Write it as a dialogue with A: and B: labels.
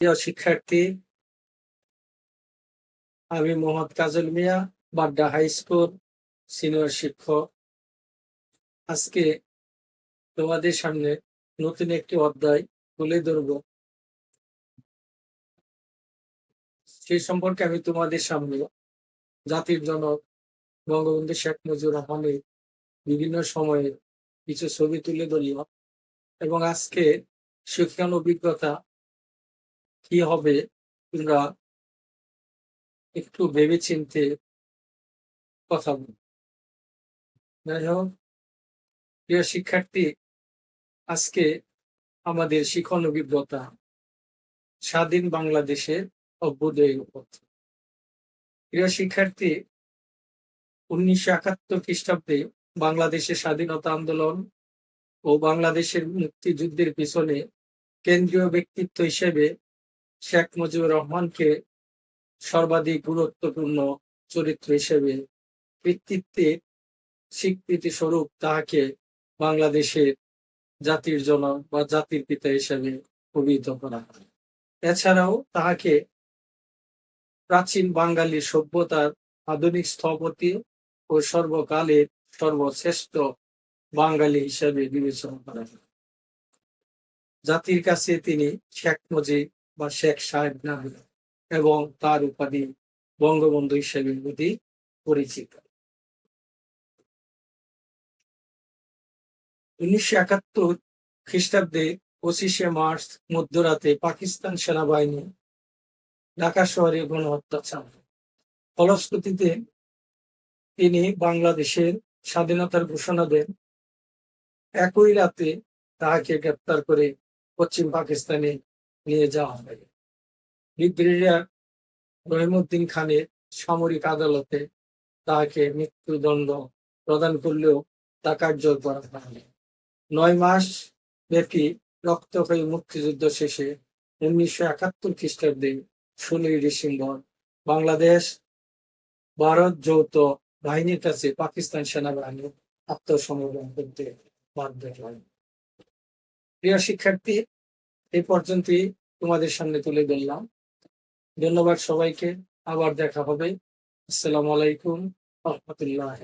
A: প্রিয় শিক্ষার্থী, আমি Mohammad Kajol Mia, Badda high school, senior শিক্ষক। আজকে তোমাদের সামনে নতুন একটি অধ্যায় তুলে ধরব। সেই সম্পর্কে আমি তোমাদের সামনে জাতির জনক বঙ্গবন্ধু শেখ মুজিবুর রহমানের বিভিন্ন সময়ে কিছু ছবি তুলে ধরলাম এবং আজকে শিক্ষণ অভিজ্ঞতা কি হবে? তোমরা একটু ভেবে চিনতে কথা বল। যাই হোক, প্রিয় শিক্ষার্থী, আজকে আমাদের শিখন অভিজ্ঞতা স্বাধীন বাংলাদেশের অভ্যুদয়ের উপর প্রিয় শিক্ষার্থী, উনিশশো একাত্তর খ্রিস্টাব্দে বাংলাদেশের স্বাধীনতা আন্দোলন ও বাংলাদেশের মুক্তিযুদ্ধের পিছনে কেন্দ্রীয় ব্যক্তিত্ব হিসেবে শেখ মুজিবুর রহমানকে সর্বাধিক গুরুত্বপূর্ণ চরিত্র হিসেবে কৃতিত্বের স্বীকৃতি স্বরূপ তাহাকে বাংলাদেশের জাতির জনক বা জাতির পিতা হিসেবে অভিহিত করা হয়। এছাড়াও তাহাকে প্রাচীন বাঙালি সভ্যতার আধুনিক স্থপতি ও সর্বকালের সর্বশ্রেষ্ঠ বাঙালি হিসেবে বিবেচনা করা হয়। জাতির কাছে তিনি শেখ মুজিব বা শেখ সাহেব নামে এবং তার উপাধি বঙ্গবন্ধু হিসেবে অতি পরিচিত। উনিশশো একাত্তর খ্রিস্টাব্দে পঁচিশে মার্চ মধ্যরাতে পাকিস্তান সেনাবাহিনী ঢাকা শহরে গণহত্যা চালায়। ফলশ্রুতিতে তিনি বাংলাদেশের স্বাধীনতার ঘোষণা দেন। একই রাতে তাহাকে গ্রেপ্তার করে পশ্চিম পাকিস্তানে নিয়ে যাওয়া হয়। বিদ্রোহীরা রহিমউদ্দিন খানের সামরিক আদালতে তাকে মৃত্যুদণ্ড প্রদান করলেও তা কার্যকর করা হয়নি। নয় মাস ব্যাপী রক্তক্ষয়ী মুক্তিযুদ্ধ শেষে উনিশশো একাত্তর খ্রিস্টাব্দে ষোলোই ডিসেম্বর বাংলাদেশ, ভারত যৌথ বাহিনীর কাছে পাকিস্তান সেনাবাহিনী আত্মসমর্পণ করতে বাধ্য হয়। প্রিয় শিক্ষার্থী এই পর্যন্তই তোমাদের সামনে তুলে ধরলাম। ধন্যবাদ সবাইকে। আবার দেখা হবে। আসসালামু আলাইকুম। রহমতুল্লাহ